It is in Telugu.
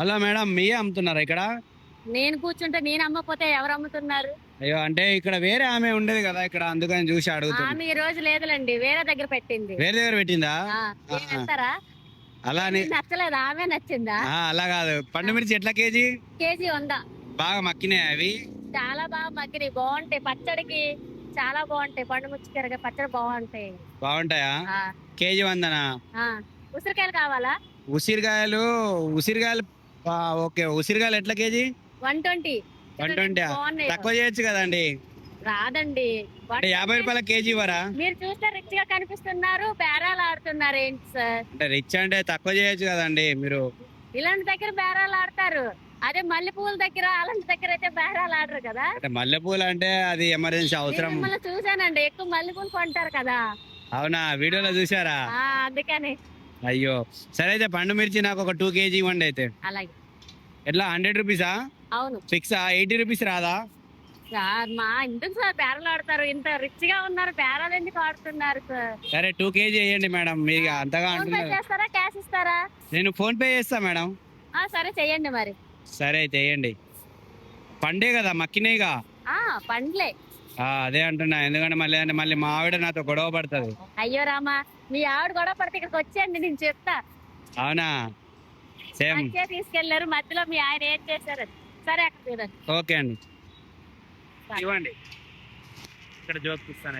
హలో మేడం మీరే అమ్ముతున్నారా ఇక్కడ? నేను కూర్చుంటే నేను అమ్మకపోతే ఎవరు అమ్ముతున్నారు? అయ్యో అంటే ఇక్కడ వేరే ఆమె ఉండేది కదా ఇక్కడ అందుకని చూసి అడుగుతున్నా. ఆమె ఈ రోజు లేదులేండి వేరే దగ్గర పెట్టింది. వేరే దగ్గర పెట్టిందా? ఆ, అలా అని నచ్చలేదు ఆమె నచ్చిందా? ఆ, అలా కాదు. పండు మిర్చి ఎట్లా కేజీ? కేజీ వంద. బాగా మక్కినాయి అవి? చాలా బాగా మగ్గినాయి బాగుంటాయి. పచ్చడికి చాలా బాగుంటాయి. పండు ముచ్చికరగా పచ్చడి బాగుంటాయి. బాగుంటాయా? ఆ, కేజీ వందనా? ఆ. ఉసిరికాయలు కావాలా? ఉసిరికాయలు ఉసిరికాయలు ఓకే. ఉసిరికాయలు ఎట్లా KG? One twenty. One twenty బాగున్నాయి. తక్కువ చేయొచ్చు కదండి. రాదండి. అంటే యాభై రూపాయల కేజీ వరా? మీరు చూస్తే రిచ్గా కనిపిస్తున్నారు. బేరాలు ఆడుతున్నారు ఏంటి సార్? అంటే రిచ్ అంటే తక్కువ చేయొచ్చు కదండి మీరు. ఇలాంటి దగ్గర బేరాలు ఆడతారు. అదే మల్లెపూల దగ్గర అలాంటి దగ్గర అయితే బేరాలు ఆడరు కదా. అంటే మల్లెపూలు అంటే అది ఎమర్జెన్సీ నేను అవసరం. మిమ్మల్ని చూసానండి ఎక్కువ మల్లెపూలు కొంటారు కదా. అవునా? వీడియోలో చూసారా ఆ అందుకని. అయ్యో. సరే అయితే పండు మిర్చి నాకు ఒక టూ కేజీ ఇవ్వండి అయితే. అలాగే. ఎట్లా? హండ్రెడ్ రూపీసా అవును. ఫిక్సా ఎయిటీ రూపీస్ రాదా? సార్ మా ఎందుకు సార్ బేరాలు ఆడతారు? ఇంత రిచ్గా ఉన్నారు బేరాలు ఎందుకు ఆడుతున్నారు సార్? సరే టూ కేజీ వేయండి మేడం. మీరు అంతగా ఫోన్ పే అంటున్నారు. చేస్తారా క్యాష్ ఇస్తారా? నేను ఫోన్ పే చేస్తా మేడం. ఆ సరే చెయ్యండి మరి. సరే అయితే వేయండి. పండే కదా మక్కినేగా? ఆ పండ్లే. అదే అంటున్నా. ఎందుకంటే మళ్ళీ అంటే మళ్ళీ మా ఆవిడ నాతో గొడవ పడుతుంది. అయ్యో రామా మీ ఆవిడ కూడా పడితే ఇక్కడికి వచ్చేయండి నేను చెప్తా. అవునా? సేమ్. మంచిగా తీసుకెళ్ళారు మధ్యలో మీ ఆయన ఏం చేశారు? సరే అక్కడ చూడండి ఓకే అండి. ఇవ్వండి. ఇక్కడ జోక్ ఇస్తాను